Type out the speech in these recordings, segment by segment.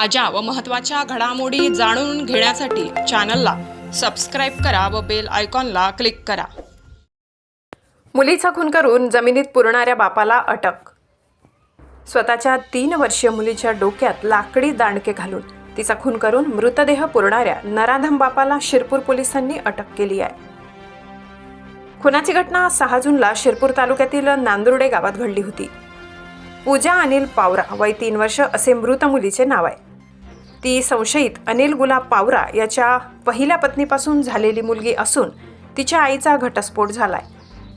ताज्या व महत्त्वाच्या घडामोडी जाणून घेण्यासाठी चॅनलला सबस्क्राईब करा व बेल आयकॉनला क्लिक करा. मुलीचा खून करून जमिनीत पुरणाऱ्या बापाला अटक. स्वतःच्या तीन वर्षीय मुलीच्या डोक्यात लाकडी दांडके घालून तिचा खून करून मृतदेह पुरणाऱ्या नराधम बापाला शिरपूर पोलिसांनी अटक केली आहे. खुनाची घटना सहा जूनला शिरपूर तालुक्यातील नांदुर्डे गावात घडली होती. पूजा अनिल पावरा वय तीन वर्ष असे मृत मुलीचे नाव आहे. ती संशयित अनिल गुलाब पावरा याच्या पहिल्या पत्नीपासून झालेली मुलगी असून तिच्या आईचा घटस्फोट झालाय.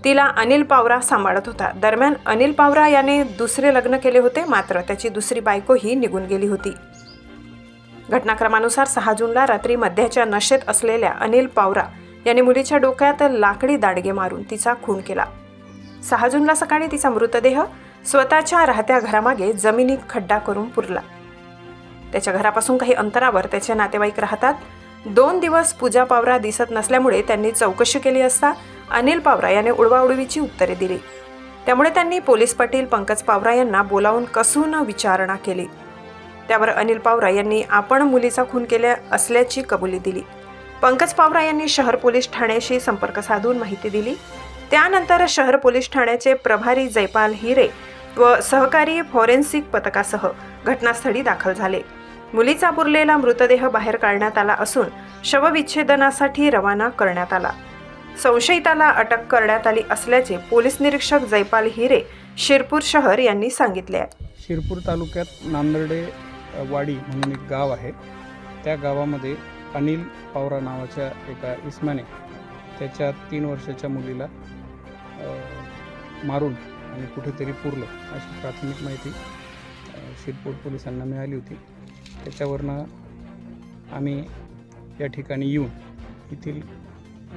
तिला अनिल पावरा सांभाळत होता. दरम्यान अनिल पावरा याने दुसरे लग्न केले होते मात्र त्याची दुसरी बायकोही निघून गेली होती. घटनाक्रमानुसार सहा जूनला रात्री मध्याच्या नशेत असलेल्या अनिल पावरा याने मुलीच्या डोक्यात लाकडी दाडगे मारून तिचा खून केला. सहा जूनला सकाळी तिचा मृतदेह स्वतःच्या राहत्या घरामागे जमिनीत खड्डा करून पुरला. त्याच्या घरापासून काही अंतरावर त्याचे नातेवाईक राहतात. दोन दिवस पूजा पावरा दिसत नसल्यामुळे त्यांनी चौकशी केली असता अनिल पावरा याने उडवाउडवीची उत्तरे दिली. त्यामुळे त्यांनी पोलीस पाटील पंकज पावरा यांना बोलावून कसून विचारणा केली. त्यावर अनिल पावरा यांनी आपण मुलीचा खून केल्या असल्याची कबुली दिली. पंकज पावरा यांनी शहर पोलीस ठाण्याशी संपर्क साधून माहिती दिली. त्यानंतर शहर पोलीस ठाण्याचे प्रभारी जयपाल हिरे व सहकारी फॉरेन्सिक पथकासह घटनास्थळी दाखल झाले. मुलीचा पुरलेला मृतदेह बाहेर काढण्यात आला असून शवविच्छेदनासाठी रवाना करण्यात आला. संशयिताला अटक करण्यात आली असल्याचे पोलीस निरीक्षक जयपाल हिरे शिरपूर शहर यांनी सांगितले आहे. शिरपूर तालुक्यात नांदर्डे वाडी म्हणून एक गाव आहे. त्या गावामध्ये अनिल पावरा नावाच्या एका इस्माने त्याच्या तीन वर्षाच्या मुलीला मारून आणि कुठेतरी पुरलं अशी प्राथमिक माहिती शिरपूर पोलिसांना मिळाली होती. त्याच्यावरनं आम्ही या ठिकाणी येऊन येथील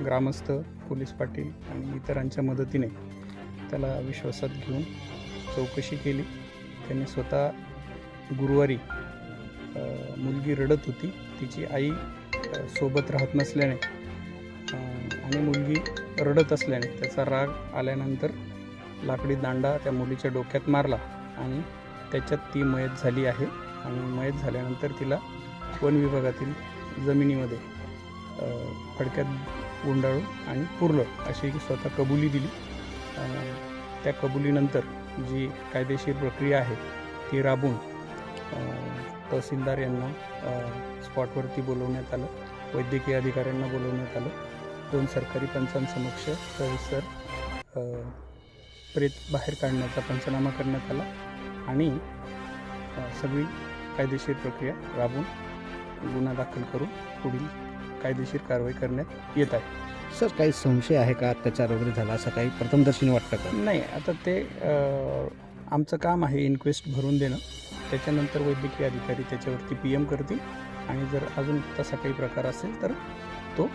ग्रामस्थ पोलीस पाटील आणि इतरांच्या मदतीने त्याला विश्वासात घेऊन चौकशी केली. त्यांनी स्वतः गुरुवारी मुलगी रडत होती. तिची आई सोबत राहत नसल्याने आणि मुलगी रडत असल्याने त्याचा राग आल्यानंतर लाकडी दांडा त्या मुलीच्या डोक्यात मारला आणि त्याच्यात ती मयत झाली आहे. आणि मयत झाल्यानंतर तिला वन विभागातील जमिनीमध्ये फडक्यात गुंडाळून आणि पुरलं अशी स्वतः कबुली दिली. त्या कबुलीनंतर जी कायदेशीर प्रक्रिया आहे ती राबून तहसीलदार यांना स्पॉटवरती बोलवण्यात आलं वैद्यकीय अधिकाऱ्यांना बोलवण्यात आलं. दोन सरकारी पंचांसमक्ष सविस्तर प्रेत बाहेर काढण्याचा पंचनामा करण्यात आला आणि सगळी कायदेशीर प्रक्रिया राबून गुन्हा दाखल करून पुढील कायदेशीर कारवाई करण्यात येत आहे. सर काही संशय आहे का? अत्याचार वगैरे झाला असं काही प्रथमदर्शनी वाटतं का? नाही आता ते आमचं काम आहे इन्क्वेस्ट भरून देणं. त्याच्यानंतर वैद्यकीय अधिकारी त्याच्यावरती पी एम करतील. आणि जर अजून तसा काही प्रकार असेल तर तो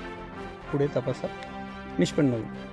पुढे तपासात निष्पन्न होईल.